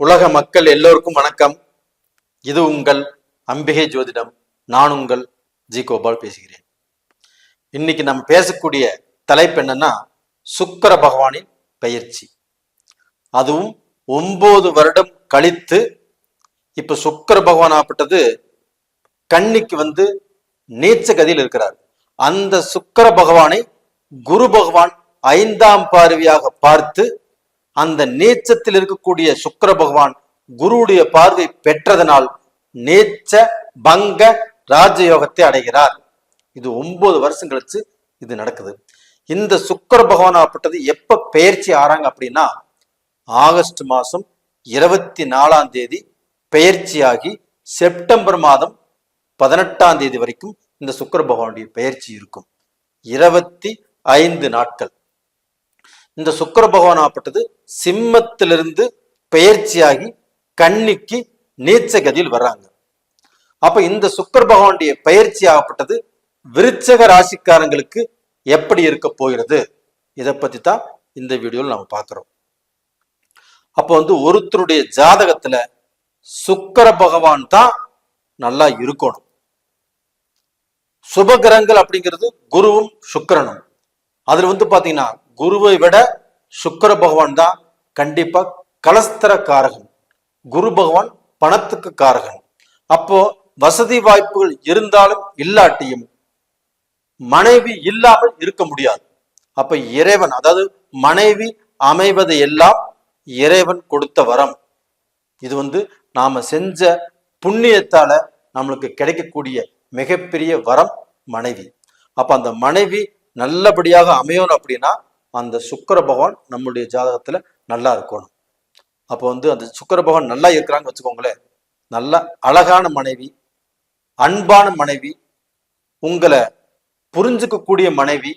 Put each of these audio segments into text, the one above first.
உலக மக்கள் எல்லோருக்கும் வணக்கம். இது உங்கள் அம்பிகை ஜோதிடம். நான் உங்கள் ஜி கோபால் பேசுகிறேன். இன்னைக்கு நம்ம பேசக்கூடிய தலைப்பு என்னன்னா சுக்கர பகவானின் பெயர்ச்சி. அதுவும் ஒன்பது வருடம் கழித்து இப்ப சுக்கர பகவான் ஆப்பட்டது கன்னிக்கு வந்து நீச்ச கதியில் இருக்கிறார். அந்த சுக்கர பகவானை குரு பகவான் ஐந்தாம் பார்வையாக பார்த்து அந்த நீச்சத்தில் இருக்கக்கூடிய சுக்கர பகவான் குருவுடைய பார்வை பெற்றதனால் நீச்ச பங்க ராஜயோகத்தை அடைகிறார். இது ஒன்பது வருஷம் கழிச்சு இது நடக்குது. இந்த சுக்கர பகவான் ஆப்பட்டது எப்ப பெயர்ச்சி ஆறாங்க அப்படின்னா ஆகஸ்ட் மாசம் இருபத்தி நாலாம் தேதி பெயர்ச்சியாகி செப்டம்பர் மாதம் பதினெட்டாம் தேதி வரைக்கும் இந்த சுக்கர பகவானுடைய பெயர்ச்சி இருக்கும். இருபத்தி ஐந்து நாட்கள். இந்த சுக்கர பகவான் ஆப்பட்டது சிம்மத்திலிருந்து பெயர்ச்சியாகி கன்னிக்கு நீச்ச கதியில் வர்றாங்க. அப்ப இந்த சுக்கிர பகவானுடைய பயிற்சி ஆகப்பட்டது விருச்சக ராசிக்காரங்களுக்கு எப்படி இருக்க போகிறது? இதை பத்தி தான் இந்த வீடியோவில் நம்ம பார்க்கிறோம். அப்போ வந்து ஒருத்தருடைய ஜாதகத்துல சுக்கர பகவான் தான் நல்லா இருக்கணும். சுபகிரகங்கள் அப்படிங்கிறது குருவும் சுக்கிரனும். அதுல வந்து பாத்தீங்கன்னா குருவை விட சுக்கர பகவான் தான் கண்டிப்பா கலஸ்தர காரகன் குரு பகவான் பணத்துக்கு காரகன். அப்போ வசதி வாய்ப்புகள் இருந்தாலும் இல்லாட்டியும் மனைவி இல்லாமல் இருக்க முடியாது. அப்ப இறைவன் அதாவது மனைவி அமைவதை எல்லாம் இறைவன் கொடுத்த வரம். இது வந்து நாம செஞ்ச புண்ணியத்தால நம்மளுக்கு கிடைக்கக்கூடிய மிகப்பெரிய வரம் மனைவி. அப்ப அந்த மனைவி நல்லபடியாக அமையணும் அப்படின்னா அந்த சுக்கர பகவான் நம்முடைய ஜாதகத்துல நல்லா இருக்கணும். அப்போ வந்து அந்த சுக்கர பகவான் நல்லா இருக்கிறாங்க வச்சுக்கோங்களேன். நல்ல அழகான மனைவி அன்பான மனைவி உங்களை புரிஞ்சுக்கக்கூடிய மனைவி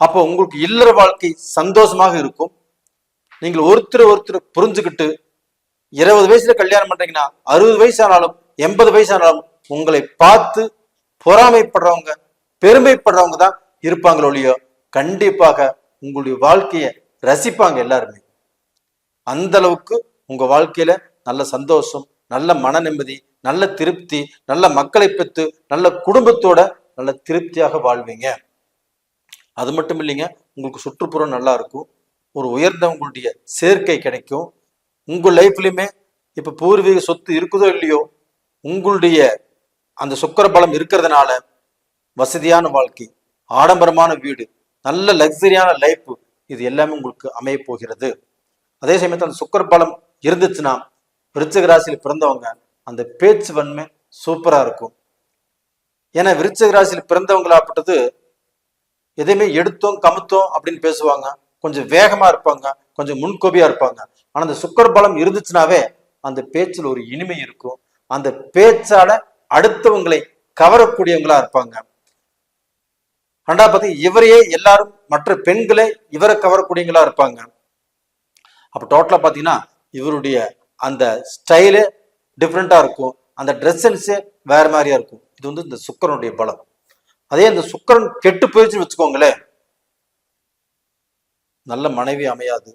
அப்போ உங்களுக்கு இல்லற வாழ்க்கை சந்தோஷமாக இருக்கும். நீங்கள் ஒருத்தர் ஒருத்தர் புரிஞ்சுக்கிட்டு இருபது வயசுல கல்யாணம் பண்றீங்கன்னா அறுபது வயசு ஆனாலும் எண்பது வயசு ஆனாலும் உங்களை பார்த்து பொறாமைப்படுறவங்க பெருமைப்படுறவங்க தான் இருப்பாங்களோ இல்லையோ? கண்டிப்பாக உங்களுடைய வாழ்க்கையை ரசிப்பாங்க எல்லாருமே. அந்த அளவுக்கு உங்க வாழ்க்கையில நல்ல சந்தோஷம் நல்ல மன நிம்மதி நல்ல திருப்தி நல்ல மக்களை பெற்று நல்ல குடும்பத்தோட நல்ல திருப்தியாக வாழ்வீங்க. அது மட்டும் இல்லைங்க உங்களுக்கு சுற்றுப்புறம் நல்லா இருக்கும் ஒரு உயர்ந்தவங்களுடைய சேர்க்கை கிடைக்கும். உங்கள் லைஃப்லையுமே இப்போ பூர்வீக சொத்து இருக்குதோ இல்லையோ உங்களுடைய அந்த சுக்கர பலம் இருக்கிறதுனால வசதியான வாழ்க்கை ஆடம்பரமான வீடு நல்ல லக்ஸரியான லைஃப் இது எல்லாமே உங்களுக்கு அமைய போகிறது. அதே சமயத்தில் அந்த சுக்கர பலம் இருந்துச்சுன்னா விருச்சிக ராசியில் பிறந்தவங்க அந்த பேச்சு வன்மை சூப்பரா இருக்கும். ஏன்னா விருச்சிக ராசியில் பிறந்தவங்களாப்பட்டது எதையுமே எடுத்தோம் கமுத்தோம் அப்படின்னு பேசுவாங்க. கொஞ்சம் வேகமா இருப்பாங்க கொஞ்சம் முன்கோபியாக இருப்பாங்க. ஆனால் அந்த சுக்கர பலம் இருந்துச்சுனாவே அந்த பேச்சில் ஒரு இனிமை இருக்கும். அந்த பேச்சால அடுத்தவங்களை கவரக்கூடியவங்களா இருப்பாங்க. ரெண்டாவது பார்த்தீங்கன்னா இவரையே எல்லாரும் மற்ற பெண்களே இவரை கவரக்கூடியங்களா இருப்பாங்க. அப்போ டோட்டலா பார்த்தீங்கன்னா இவருடைய அந்த ஸ்டைலு டிஃப்ரெண்ட்டாக இருக்கும். அந்த ட்ரெஸ் சென்ஸே வேற மாதிரியா இருக்கும். இது வந்து இந்த சுக்கரனுடைய பலம். அதே இந்த சுக்கரன் கெட்டு போயிடுச்சுன்னு வச்சுக்கோங்களேன். நல்ல மனைவி அமையாது.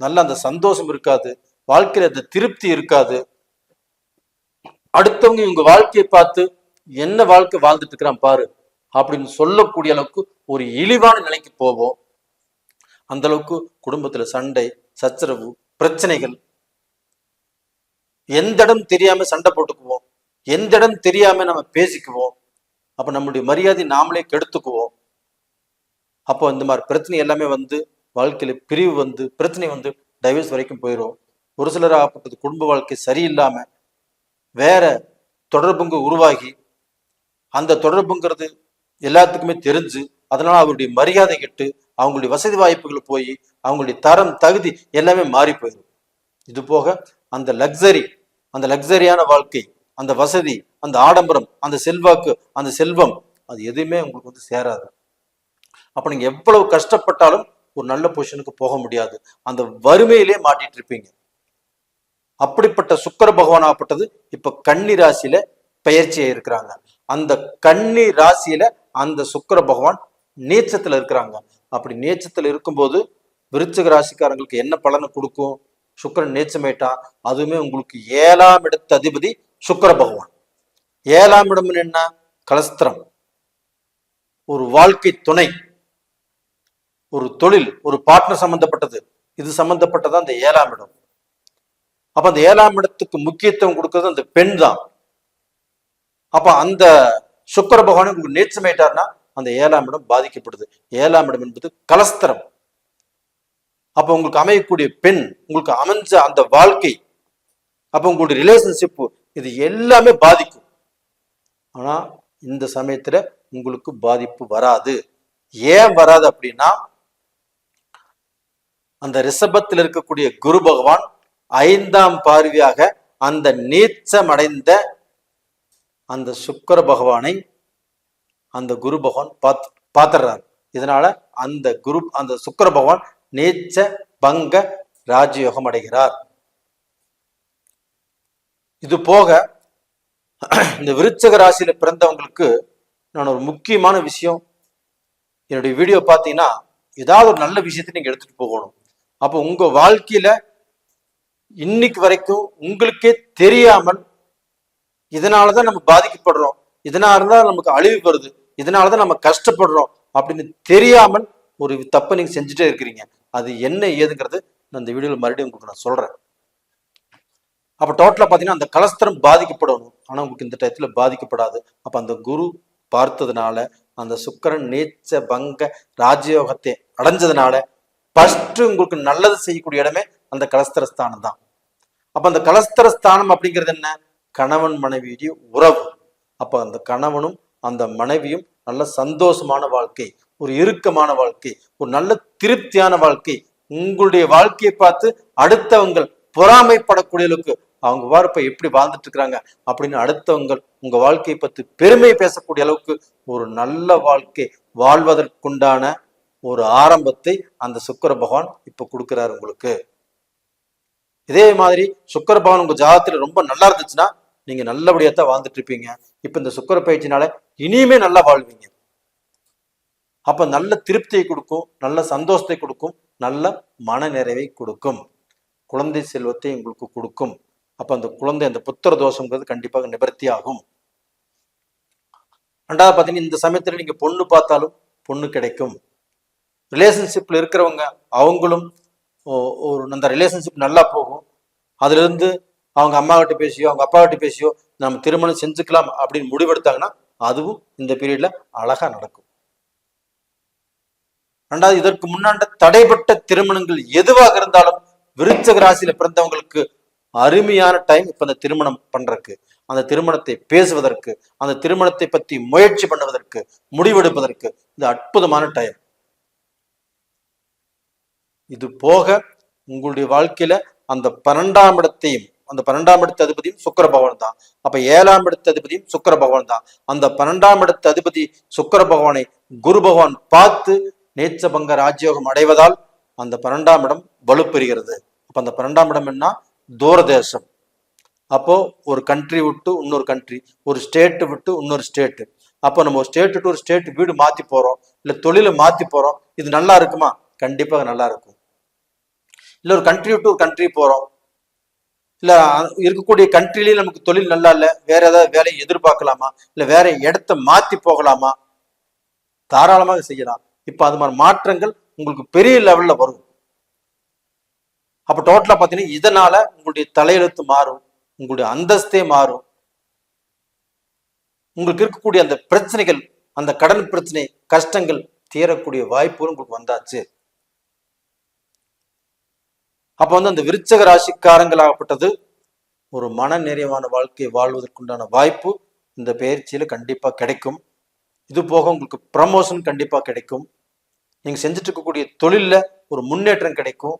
நல்ல அந்த சந்தோஷம் இருக்காது. வாழ்க்கையில அந்த திருப்தி இருக்காது. அடுத்தவங்க இவங்க வாழ்க்கையை பார்த்து என்ன வாழ்க்கை வாழ்ந்துட்டு இருக்கிறான் பாரு. அப்படின்னு சொல்லக்கூடிய அளவுக்கு ஒரு இழிவான நிலைக்கு போவோம். அந்த அளவுக்கு குடும்பத்துல சண்டை சச்சரவு பிரச்சனைகள் எந்த இடம் தெரியாம சண்டை போட்டுக்குவோம். எந்த இடம் தெரியாம நம்ம பேசிக்குவோம். அப்ப நம்முடைய மரியாதை நாமளே கெடுத்துக்குவோம். அப்போ இந்த மாதிரி பிரச்சனை எல்லாமே வந்து வாழ்க்கையில பிரிவு வந்து பிரச்சனை வந்து டைவர்ஸ் வரைக்கும் போயிடும் ஒரு சிலர் ஆப்பட்டது குடும்ப வாழ்க்கை சரியில்லாம வேற தொடர்புங்க உருவாகி அந்த தொடர்புங்கிறது எல்லாத்துக்குமே தெரிஞ்சு அதனால அவருடைய மரியாதை கெட்டு அவங்களுடைய வசதி வாய்ப்புகள் போய் அவங்களுடைய தரம் தகுதி எல்லாமே மாறி போயிடும் இது போக அந்த லக்ஸரி அந்த லக்ஸரியான வாழ்க்கை அந்த வசதி அந்த ஆடம்பரம் அந்த செல்வாக்கு அந்த செல்வம் அது எதுவுமே உங்களுக்கு வந்து சேராது. அப்ப நீங்க எவ்வளவு கஷ்டப்பட்டாலும் ஒரு நல்ல பொசிஷனுக்கு போக முடியாது. அந்த வறுமையிலே மாட்டிட்டு இருப்பீங்க. அப்படிப்பட்ட சுக்கர பகவான் ஆப்பட்டது இப்ப கன்னி ராசியில பெயர்ச்சியா இருக்கிறாங்க. அந்த கன்னி ராசியில அந்த சுக்கர பகவான் நீச்சத்துல இருக்கிறாங்க. அப்படி நீச்சத்துல இருக்கும்போது விருச்சக ராசிக்காரங்களுக்கு என்ன பலனை கொடுக்கும்? சுக்கிரன் நேச்சமேட்டா அதுவுமே உங்களுக்கு ஏழாம் இடத்து அதிபதி சுக்கர பகவான். ஏழாம் இடம் என்ன? கலஸ்திரம். ஒரு வாழ்க்கை துணை. ஒரு தொழில் ஒரு பார்ட்னர் சம்பந்தப்பட்டது. இது சம்பந்தப்பட்டதா அந்த ஏழாம் இடம். அப்ப அந்த ஏழாம் இடத்துக்கு முக்கியத்துவம் கொடுக்கறது அந்த பெண் தான் அப்ப அந்த சுக்கர பகவான் உங்களுக்கு நேச்சமேட்டார்னா அந்த ஏழாம் இடம் பாதிக்கப்படுது. ஏழாம் இடம் என்பது கலஸ்திரம். அப்போ உங்களுக்கு அமையக்கூடிய பெண் உங்களுக்கு அமைஞ்ச அந்த வாழ்க்கை அப்போ உங்களுடைய ரிலேஷன்ஷிப்பு இது எல்லாமே பாதிக்கும். ஆனா இந்த சமயத்துல உங்களுக்கு பாதிப்பு வராது. ஏன் வராது அப்படின்னா அந்த ரிஷபத்தில் இருக்கக்கூடிய குரு பகவான் ஐந்தாம் பார்வையாக அந்த நீச்சமடைந்த அந்த சுக்கிர பகவானை அந்த குரு பகவான் பாத் பார்த்துடுறாரு இதனால அந்த குரு அந்த சுக்கிர பகவான் நீச்ச பங்க ராஜயோகம் அடைகிறார். இது போக இந்த விருச்சக ராசியில பிறந்தவங்களுக்கு நான் ஒரு முக்கியமான விஷயம் என்னுடைய வீடியோ பார்த்தீங்கன்னா ஏதாவது ஒரு நல்ல விஷயத்தை நீங்க எடுத்துட்டு போகணும். அப்போ உங்க வாழ்க்கையில இன்னைக்கு வரைக்கும் உங்களுக்கே தெரியாமல் இதனாலதான் நம்ம பாதிக்கப்படுறோம். இதனாலதான் நமக்கு அழிவு வருது. இதனாலதான் நம்ம கஷ்டப்படுறோம். அப்படின்னு தெரியாமல் ஒரு தப்பை நீங்க செஞ்சுட்டே இருக்கிறீங்க. அது என்ன ஏதுங்கிறது நான் இந்த வீடியோவில் மறுபடியும் உங்களுக்கு நான் சொல்றேன். அப்ப டோட்டலா பாத்தீங்கன்னா அந்த கலஸ்தரம் பாதிக்கப்படணும். ஆனா உங்களுக்கு இந்த டயத்துல பாதிக்கப்படாது. அப்ப அந்த குரு பார்த்ததுனால அந்த சுக்கரன் நீச்ச பங்க ராஜயோகத்தை அடைஞ்சதுனால ஃபர்ஸ்ட் உங்களுக்கு நல்லது செய்யக்கூடிய இடமே அந்த கலஸ்தர ஸ்தானம் தான். அப்ப அந்த கலஸ்தர ஸ்தானம் அப்படிங்கிறது என்ன? கணவன் மனைவியுடைய உறவு. அப்ப அந்த கணவனும் அந்த மனைவியும் நல்ல சந்தோஷமான வாழ்க்கை ஒரு இறுக்கமான வாழ்க்கை ஒரு நல்ல திருப்தியான வாழ்க்கை. உங்களுடைய வாழ்க்கையை பார்த்து அடுத்தவங்க பொறாமைப்படக்கூடிய அளவுக்கு அவங்க வாரப்ப எப்படி வாழ்ந்துட்டு இருக்கிறாங்க அப்படின்னு அடுத்தவங்க உங்க வாழ்க்கையை பத்தி பெருமை பேசக்கூடிய அளவுக்கு ஒரு நல்ல வாழ்க்கை வாழ்வதற்குண்டான ஒரு ஆரம்பத்தை அந்த சுக்கர பகவான் இப்ப கொடுக்கிறாரு உங்களுக்கு. இதே மாதிரி சுக்கர பகவான் உங்க ஜாதகத்துல ரொம்ப நல்லா இருந்துச்சுன்னா நீங்க நல்லபடியா தான் வாழ்ந்துட்டு இருப்பீங்க. இப்ப இந்த சுக்கர பயிற்சினால இனியுமே நல்லா வாழ்வீங்க. அப்ப நல்ல திருப்தியை கொடுக்கும் நல்ல சந்தோஷத்தை கொடுக்கும் நல்ல மன நிறைவை கொடுக்கும். குழந்தை செல்வத்தை உங்களுக்கு கொடுக்கும். அப்ப அந்த குழந்தை அந்த புத்திர தோஷங்கிறது கண்டிப்பாக நிவர்த்தி ஆகும். ரெண்டாவது பார்த்தீங்கன்னா இந்த சமயத்துல நீங்க பொண்ணு பார்த்தாலும் பொண்ணு கிடைக்கும். ரிலேஷன்ஷிப்ல இருக்கிறவங்க அவங்களும் ஒரு அந்த ரிலேஷன்ஷிப் நல்லா போகும். அதுல இருந்து அவங்க அம்மாக்கிட்ட பேசியோ அவங்க அப்பா கிட்ட பேசியோ நம்ம திருமணம் செஞ்சுக்கலாம் அப்படின்னு முடிவெடுத்தாங்கன்னா அதுவும் இந்த பீரியட்ல அழகா நடக்கும். ரெண்டாவது இதற்கு முன்னாண்ட தடைப்பட்ட திருமணங்கள் எதுவாக இருந்தாலும் விருச்சக ராசியில பிறந்தவங்களுக்கு அருமையான டைம் இப்ப அந்த திருமணம் பண்றதுக்கு அந்த திருமணத்தை பேசுவதற்கு அந்த திருமணத்தை பத்தி முயற்சி பண்ணுவதற்கு முடிவெடுப்பதற்கு இது அற்புதமான டைம் இது போக உங்களுடைய வாழ்க்கையில அந்த பன்னெண்டாம் இடத்தையும் அந்த பன்னெண்டாம் இடத்து அதிபதியும் சுக்கர பகவான் தான். அப்ப ஏழாம் இடத்து அதிபதியும் சுக்கர பகவான் தான். அந்த பன்னெண்டாம் இடத்து அதிபதி சுக்கர பகவானை குரு பகவான் பார்த்து நேச்சபங்க ராஜயோகம் அடைவதால் அந்த பன்னெண்டாம் இடம் வலுப்பெறுகிறது. அப்ப அந்த பன்னெண்டாம் இடம் என்ன? தூரதேசம். அப்போ ஒரு கண்ட்ரி விட்டு இன்னொரு கண்ட்ரி ஒரு ஸ்டேட்டு விட்டு இன்னொரு ஸ்டேட்டு அப்போ நம்ம ஒரு ஸ்டேட் டு ஒரு ஸ்டேட் வீடு மாத்தி போறோம். இல்ல தொழிலை மாத்தி போறோம். இது நல்லா இருக்குமா? கண்டிப்பாக நல்லா இருக்கும். இல்ல ஒரு கண்ட்ரி விட்டு ஒரு கண்ட்ரி போறோம். இல்லை இருக்கக்கூடிய கண்ட்ரிலேயே நமக்கு தொழில் நல்லா இல்லை வேற ஏதாவது வேலையை எதிர்பார்க்கலாமா? இல்லை வேற இடத்த மாற்றி போகலாமா? தாராளமாக செய்யலாம். இப்போ அது மாதிரி மாற்றங்கள் உங்களுக்கு பெரிய லெவலில் வரும். அப்போ டோட்டலாக பார்த்தீங்கன்னா இதனால உங்களுடைய தலையெழுத்து மாறும் உங்களுடைய அந்தஸ்தே மாறும். உங்களுக்கு இருக்கக்கூடிய அந்த பிரச்சனைகள் அந்த கடன் பிரச்சனை கஷ்டங்கள் தீரக்கூடிய வாய்ப்புகள் உங்களுக்கு வந்தாச்சு. அப்போ வந்து அந்த விருச்சக ராசிக்காரங்களாகப்பட்டது ஒரு மன நிறைவான வாழ்க்கையை வாழ்வதற்குண்டான வாய்ப்பு இந்த பயிற்சியில் கண்டிப்பாக கிடைக்கும். இது போக உங்களுக்கு ப்ரமோஷன் கண்டிப்பாக கிடைக்கும். நீங்கள் செஞ்சுட்டு இருக்கக்கூடிய தொழிலில் ஒரு முன்னேற்றம் கிடைக்கும்.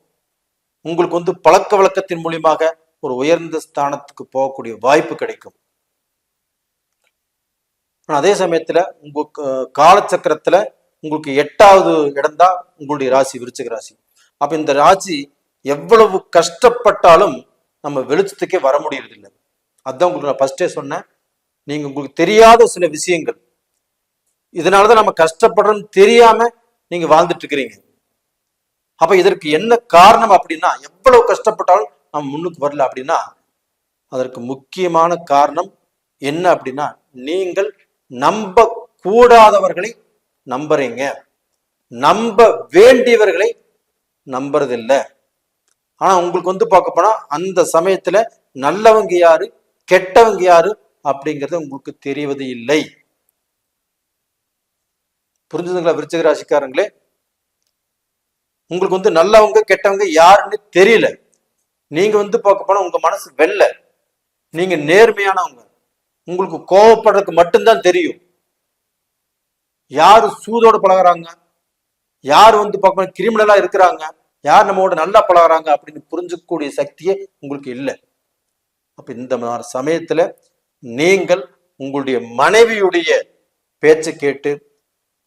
உங்களுக்கு வந்து பழக்க வழக்கத்தின் மூலியமாக ஒரு உயர்ந்த ஸ்தானத்துக்கு போகக்கூடிய வாய்ப்பு கிடைக்கும். ஆனால் அதே சமயத்தில் உங்களுக்கு காலச்சக்கரத்தில் உங்களுக்கு எட்டாவது இடம்தான் உங்களுடைய ராசி விருச்சக ராசி. அப்போ இந்த ராசி எவ்வளவு கஷ்டப்பட்டாலும் நம்ம வெளிச்சத்துக்கே வர முடியறதில்லை. அதான் உங்களுக்கு நான் ஃபர்ஸ்டே சொன்னேன். நீங்க உங்களுக்கு தெரியாத சில விஷயங்கள். இதனாலதான் நம்ம கஷ்டப்படுறோம்னு தெரியாம நீங்க வாழ்ந்துட்டு இருக்கிறீங்க. அப்ப இதற்கு என்ன காரணம் அப்படின்னா எவ்வளவு கஷ்டப்பட்டாலும் நம்ம முன்னுக்கு வரல அப்படின்னா அதற்கு முக்கியமான காரணம் என்ன அப்படின்னா நீங்கள் நம்ப கூடாதவர்களை நம்புறீங்க. நம்ப வேண்டியவர்களை நம்புறதில்லை. ஆனா உங்களுக்கு வந்து பார்க்க போனா அந்த சமயத்துல நல்லவங்க யாரு கெட்டவங்க யாரு அப்படிங்கிறது உங்களுக்கு தெரிவது இல்லை. புரிஞ்சுதுங்களா விருச்சிக ராசிக்காரங்களே? உங்களுக்கு வந்து நல்லவங்க கெட்டவங்க யாருன்னு தெரியல. நீங்க வந்து பார்க்க போனா உங்க மனசு வெள்ள நீங்க நேர்மையானவங்க. உங்களுக்கு கோவப்படுறதுக்கு மட்டும்தான் தெரியும். யாரு சூதோட பழகுறாங்க? யார் வந்து பார்க்கணும் கிரிமினலா இருக்கிறாங்க? யார் நம்மோட நல்லா பழகுறாங்க அப்படின்னு புரிஞ்சுக்கக்கூடிய சக்தியே உங்களுக்கு இல்லை. அப்ப இந்த மாதிரி சமயத்துல நீங்கள் உங்களுடைய மனைவியுடைய பேச்சை கேட்டு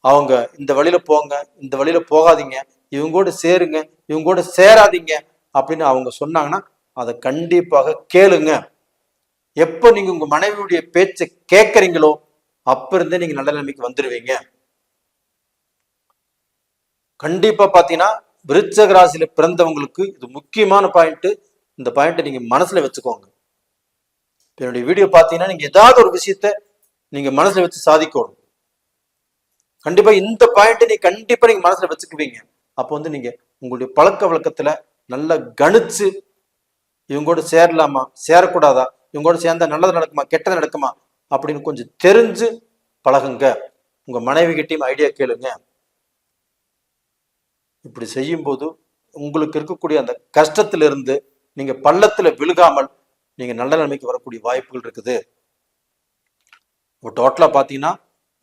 அவங்க இந்த வழியில போங்க இந்த வழியில போகாதீங்க இவங்க கூட சேருங்க இவங்க கூட சேராதீங்க அப்படின்னு அவங்க சொன்னாங்கன்னா அதை கண்டிப்பாக கேளுங்க. எப்போ நீங்க உங்க மனைவியுடைய பேச்சை கேட்கறீங்களோ அப்ப இருந்தே நீங்க நல்ல நிலைமைக்கு வந்துடுவீங்க கண்டிப்பா பாத்தீங்கன்னா விருச்சக ராசியில பிறந்தவங்களுக்கு இது முக்கியமான பாயிண்ட் இந்த பாயிண்ட்டை நீங்க மனசுல வச்சுக்கோங்க. என்னுடைய வீடியோ பார்த்தீங்கன்னா நீங்க ஏதாவது ஒரு விஷயத்த நீங்க மனசுல வச்சு சாதிக்கணும். கண்டிப்பா இந்த பாயிண்ட் நீ கண்டிப்பா நீங்க மனசுல வச்சுக்குவீங்க. அப்போ வந்து நீங்க உங்களுடைய பழக்க வழக்கத்துல நல்லா கணிச்சு இவங்கோட சேரலாமா? சேரக்கூடாதா? இவங்கோட சேர்ந்தா நல்லது நடக்குமா? கெட்டது நடக்குமா? அப்படின்னு கொஞ்சம் தெரிஞ்சு பழகுங்க. உங்க மனைவி கிட்டையும் ஐடியா கேளுங்க. இப்படி செய்யும்போது உங்களுக்கு இருக்கக்கூடிய அந்த கஷ்டத்திலிருந்து நீங்கள் பள்ளத்தில் விழுகாமல் நீங்கள் நல்ல நிலைமைக்கு வரக்கூடிய வாய்ப்புகள் இருக்குது. இப்போ டோட்டலாக பார்த்தீங்கன்னா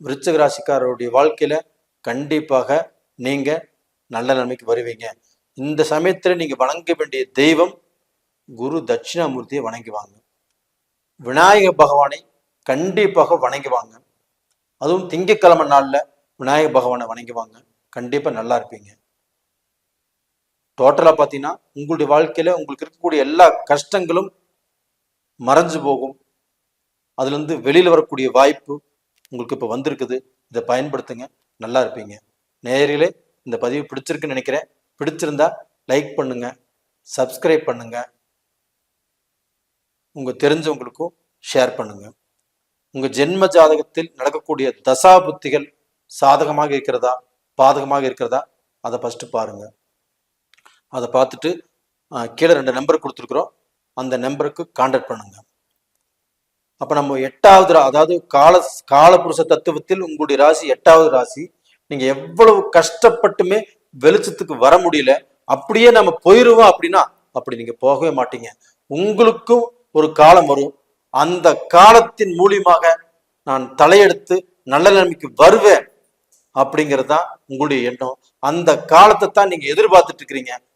விருச்சக ராசிக்காரருடைய வாழ்க்கையில் கண்டிப்பாக நீங்கள் நல்ல நிலைமைக்கு வருவீங்க. இந்த சமயத்தில் நீங்கள் வணங்க வேண்டிய தெய்வம் குரு தட்சிணாமூர்த்தியை வணங்கிவாங்க விநாயக பகவானை கண்டிப்பாக வணங்குவாங்க அதுவும் திங்கட்கிழமை நாளில் விநாயக பகவானை வணங்கிவாங்க கண்டிப்பாக நல்லா இருப்பீங்க. டோட்டலாக பார்த்தீங்கன்னா உங்களுடைய வாழ்க்கையில் உங்களுக்கு இருக்கக்கூடிய எல்லா கஷ்டங்களும் மறைஞ்சு போகும். அதுலேருந்து வெளியில் வரக்கூடிய வாய்ப்பு உங்களுக்கு இப்போ வந்திருக்குது. இதை பயன்படுத்துங்க. நல்லா இருப்பீங்க. நேரிலே இந்த பதிவு பிடிச்சிருக்குன்னு நினைக்கிறேன். பிடிச்சிருந்தா லைக் பண்ணுங்க. சப்ஸ்கிரைப் பண்ணுங்க. உங்கள் தெரிஞ்சவங்களுக்கும் ஷேர் பண்ணுங்க. உங்கள் ஜென்ம ஜாதகத்தில் நடக்கக்கூடிய தசா புத்திகள் சாதகமாக இருக்கிறதா பாதகமாக இருக்கிறதா அதை ஃபஸ்ட்டு பாருங்கள் அதை பார்த்துட்டு கீழே ரெண்டு நம்பர் கொடுத்துருக்குறோம். அந்த நம்பருக்கு காண்டாக்ட் பண்ணுங்க. அப்போ நம்ம எட்டாவது ரா- அதாவது கால காலபுருஷ தத்துவத்தில் உங்களுடைய ராசி எட்டாவது ராசி. நீங்க எவ்வளவு கஷ்டப்பட்டுமே வெளிச்சத்துக்கு வர முடியல. அப்படியே நம்ம போயிருவோம் அப்படின்னா அப்படி நீங்க போகவே மாட்டீங்க. உங்களுக்கும் ஒரு காலம் வரும். அந்த காலத்தின் மூலியமாக நான் தலையெடுத்து நல்ல நிலைமைக்கு வருவேன் அப்படிங்கிறது தான் உங்களுடைய எண்ணம். அந்த காலத்தை தான் நீங்க எதிர்பார்த்துட்டு இருக்கிறீங்க.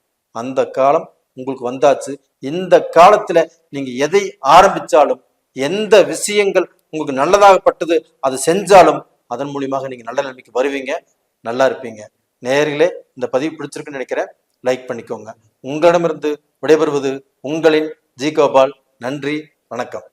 அந்த காலம் உங்களுக்கு வந்தாச்சு. இந்த காலத்துல நீங்க எதை ஆரம்பிச்சாலும் எந்த விஷயங்கள் உங்களுக்கு நல்லதாகப்பட்டது அது செஞ்சாலும் அதன் மூலியமாக நீங்க நல்ல நிலைமைக்கு வருவீங்க. நல்லா இருப்பீங்க. நேர்களே இந்த பதிவு பிடிச்சிருக்குன்னு நினைக்கிறேன். லைக் பண்ணிக்கோங்க. உங்களிடமிருந்து விடைபெறுவது உங்களின் ஜி கோபால். நன்றி வணக்கம்.